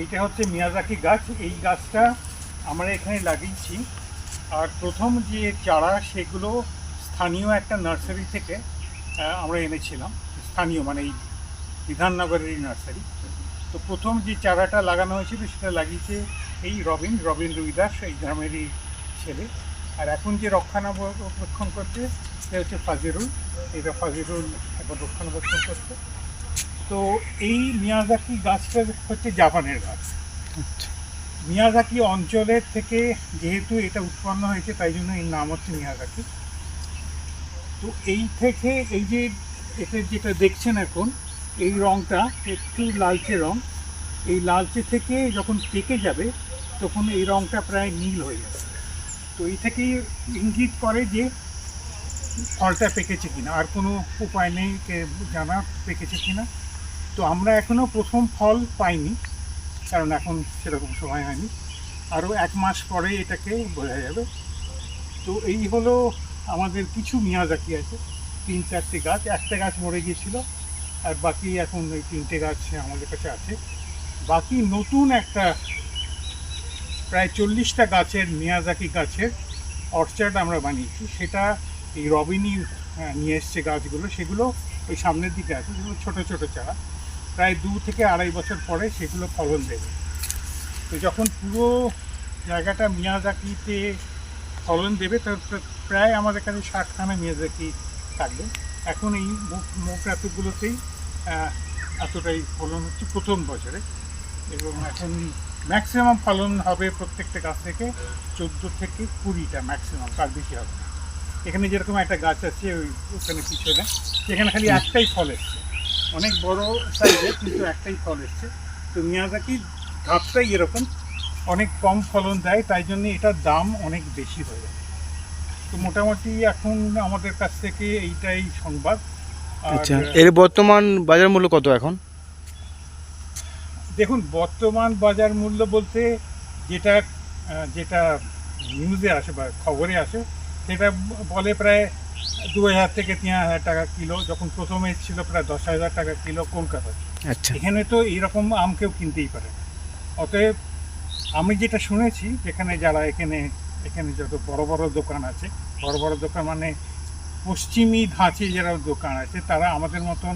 এইটা হচ্ছে মিয়াজাকি গাছ। এই গাছটা আমরা এখানে লাগিয়েছি। আর প্রথম যে চারা, সেগুলো স্থানীয় একটা নার্সারি থেকে আমরা এনেছিলাম। স্থানীয় মানে এই বিধাননগরেরই নার্সারি। তো প্রথম যে চারাটা লাগানো হয়েছিল, সেটা লাগিয়েছে এই রবিন রবিন রুইদাস, এই গ্রামেরই ছেলে। আর এখন যে রক্ষণাবেক্ষণ করছে, সে হচ্ছে ফাজিরুল। এটা ফাজিরুল এখন রক্ষণাবেক্ষণ করছে। তো এই মিয়াজাকি গাছটা হচ্ছে জাপানের গাছ। মিয়াজাকি অঞ্চলের থেকে যেহেতু এটা উৎপন্ন হয়েছে, তাই জন্য এর নাম হচ্ছে মিয়াজাকি। তো এই থেকে এই যে এটা যেটা দেখছেন এখন, এই রঙটা একটু লালচে রং। এই লালচে থেকে যখন পেকে যাবে, তখন এই রঙটা প্রায় নীল হয়ে যাবে। তো এই থেকেই ইঙ্গিত করে যে ফলটা পেকেছে কিনা। আর কোনো উপায় নেই জানা পেকেছে কিনা। তো আমরা এখনও প্রথম ফল পাইনি, কারণ এখন সেরকম সময় হয়নি। আরও এক মাস পরে এটাকে বোঝা যাবে। তো এই হলো আমাদের কিছু মিয়াজাকি আছে, তিন চারটে গাছ, একটা গাছ মরে গিয়েছিল, আর বাকি এখন ওই তিনটে গাছ আমাদের কাছে আছে। বাকি নতুন একটা প্রায় চল্লিশটা গাছের মিয়াজাকি গাছের অর্চার্ড আমরা বানিয়েছি, সেটা এই রবিনই আহ, নিয়ে এসছে গাছগুলো সেগুলো ওই সামনের দিকে আছে যেগুলো ছোটো ছোটো চারা। প্রায় দু থেকে আড়াই বছর পরে সেগুলো ফলন দেবে। তো যখন পুরো জায়গাটা মিয়াজাকিতে ফলন দেবে তো প্র- প্রায় আমাদের কাছে ষাটখানা মিয়াজাকি থাকবে। এখন এই মুখ এতগুলোতেই এতটাই ফলন হচ্ছে প্রথম বছরে। এবং এখন ম্যাক্সিমাম ফলন হবে প্রত্যেকটা গাছ থেকে চোদ্দ থেকে কুড়িটা ম্যাক্সিমাম তার বেশি হবে না। এখানে যেরকম একটা গাছ আছে ওই ওখানে পিছনে। সেখানে খালি একটাই ফল এসছে। অনেক বড় সাইজের কিন্তু একটাই ফল এসছে। তো মিয়াজাকি গাছটাই এরকম। অনেক কম ফলন দেয় তাই জন্য এটার দাম অনেক বেশি হয়ে যায়। তো মোটামুটি এখন আমাদের কাছ থেকে এইটাই সংবাদ। আচ্ছা এর বর্তমান বাজার মূল্য কত এখন? দেখুন বর্তমান বাজার মূল্য বলতে যেটা যেটা নিউজে আসে বা খবরে আসে সেটা বলে প্রায় দু হাজার থেকে তিন হাজার টাকা কিলো যখন প্রথমে ছিল প্রায় দশ হাজার টাকা কিলো কলকাতায় আচ্ছা। এখানে তো এইরকম আম কেউ কিনতেই পারে অতএব আমি যেটা শুনেছি যেখানে যারা এখানে এখানে যত বড় বড় দোকান আছে বড় বড় দোকান মানে পশ্চিমী ধাঁচে যারা দোকান আছে তারা আমাদের মতন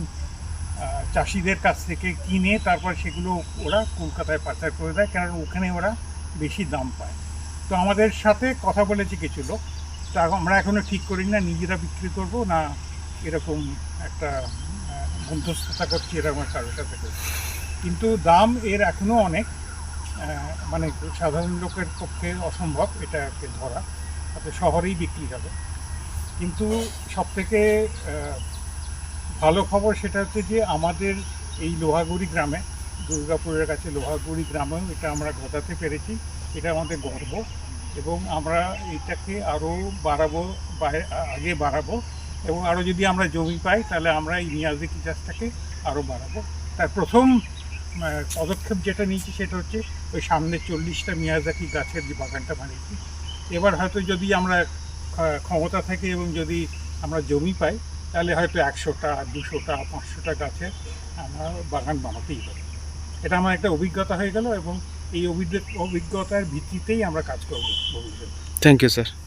চাষিদের কাছ থেকে কিনে তারপর সেগুলো ওরা কলকাতায় পাচার করে দেয় কারণ ওখানে ওরা বেশি দাম পায়। তো আমাদের সাথে কথা বলেছে কিছু লোক। তা আমরা এখনও ঠিক করি না নিজেরা বিক্রি করব, না এরকম একটা মধ্যস্থতা করছি এরকম কারোর সাথে করছি কিন্তু দাম এর এখনও অনেক মানে সাধারণ লোকের পক্ষে অসম্ভব এটাকে ধরা, তাতে শহরেই বিক্রি হবে। কিন্তু সব থেকে ভালো খবর সেটা হচ্ছে যে আমাদের এই লোহাগুড়ি গ্রামে, দুর্গাপুরের কাছে লোহাগুড়ি গ্রামেও এটা আমরা ঘটাতে পেরেছি, এটা আমাদের গর্ব। এবং আমরা এটাকে আরও বাড়াবো, বাড়ে- আগে বাড়াবো এবং আরও যদি আমরা জমি পাই, তাহলে আমরা এই মিয়াজিকি চাষটাকে আরও বাড়াবো। তার প্রথম পদক্ষেপ যেটা নিয়েছি সেটা হচ্ছে ওই সামনে চল্লিশটা মিয়াজাকি গাছের যে বাগানটা বানিয়েছি। এবার হয়তো যদি আমরা ক্ষমতা থাকে এবং যদি আমরা জমি পাই, তাহলে হয়তো একশোটা, দুশোটা, পাঁচশোটা গাছের আমরা বাগান বানাতেই পারি। এটা আমার একটা অভিজ্ঞতা হয়ে গেল এবং এই অভিজ্ঞ- অভিজ্ঞতার ভিত্তিতেই আমরা কাজ করব থ্যাংক ইউ স্যার